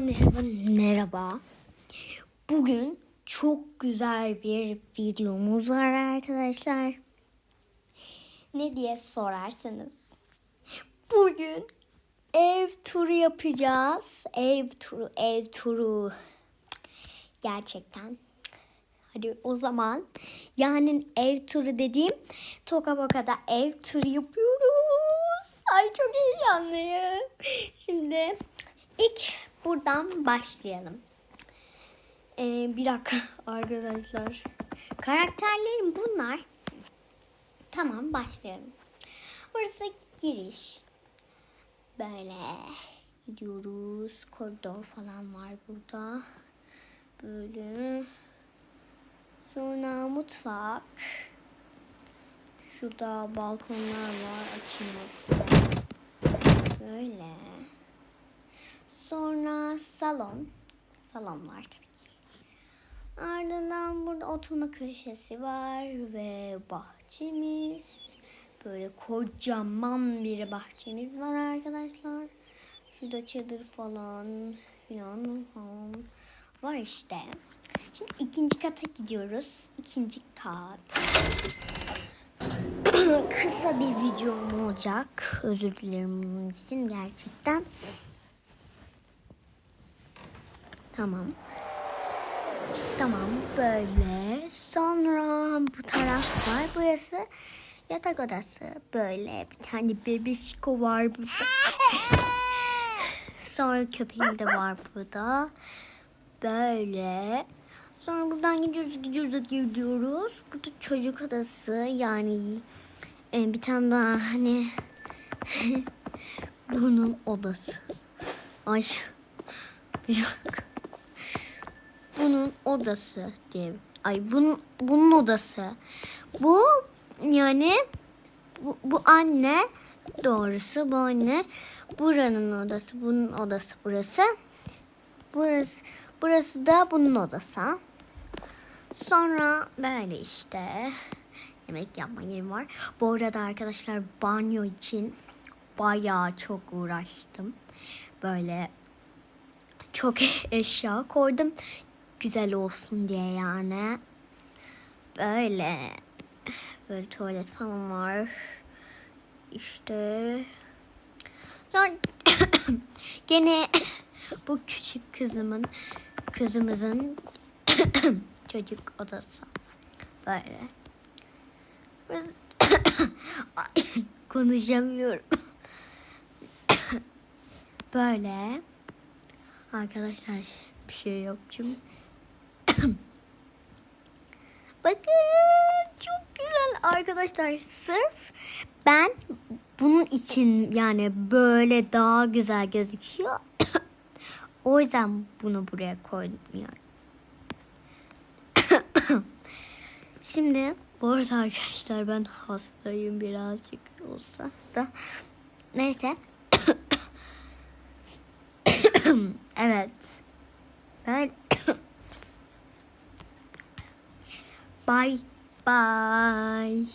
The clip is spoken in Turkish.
Merhaba, merhaba, merhaba. Bugün çok güzel bir videomuz var arkadaşlar. Ne diye sorarsanız. Bugün ev turu yapacağız. Ev turu, ev turu. Gerçekten. Hadi o zaman yani ev turu dediğim Tokaboka'da ev turu yapıyoruz. Ay çok heyecanlıyım. Şimdi ilk buradan başlayalım. Ee, bir dakika arkadaşlar. Karakterlerim bunlar. Tamam başlayalım. Burası giriş. Böyle gidiyoruz. Koridor falan var burada. Böyle. Sonra mutfak. Şurada balkonlar var. Açayım. Böyle. Salon. Salon var tabii ki. Ardından burada oturma köşesi var ve bahçemiz. Böyle kocaman bir bahçemiz var arkadaşlar. Şurada çadır falan filan falan var işte. Şimdi ikinci kata gidiyoruz. İkinci kat. Kısa bir videom olacak. Özür dilerim bunun için gerçekten. Tamam. Tamam böyle. Sonra bu taraf var. Burası yatak odası. Böyle bir tane bebişko var burada. Sonra köpeğim de var burada. Böyle. Sonra buradan gidiyoruz, gidiyoruz, gidiyoruz. Burada çocuk odası yani e, bir tane daha hani bunun odası. Ay. Bunun odası diye. Ay bunun bunun odası. Bu yani bu, bu anne doğrusu bu anne buranın odası bunun odası burası. Burası burası da bunun odası. Sonra böyle işte yemek yapma yerim var. Bu arada arkadaşlar banyo için bayağı çok uğraştım. Böyle çok eşya koydum. Güzel olsun diye yani. Böyle böyle tuvalet falan var. İşte sonra gene bu küçük kızımın kızımızın çocuk odası. Böyle. Konuşamıyorum. Böyle. Arkadaşlar bir şey yok çünkü. Bakın çok güzel arkadaşlar. Sırf ben bunun için yani böyle daha güzel gözüküyor. o yüzden bunu buraya koydum yani. Şimdi bu arada arkadaşlar ben hastayım birazcık olsa da. Neyse. evet. Ben Bye bye.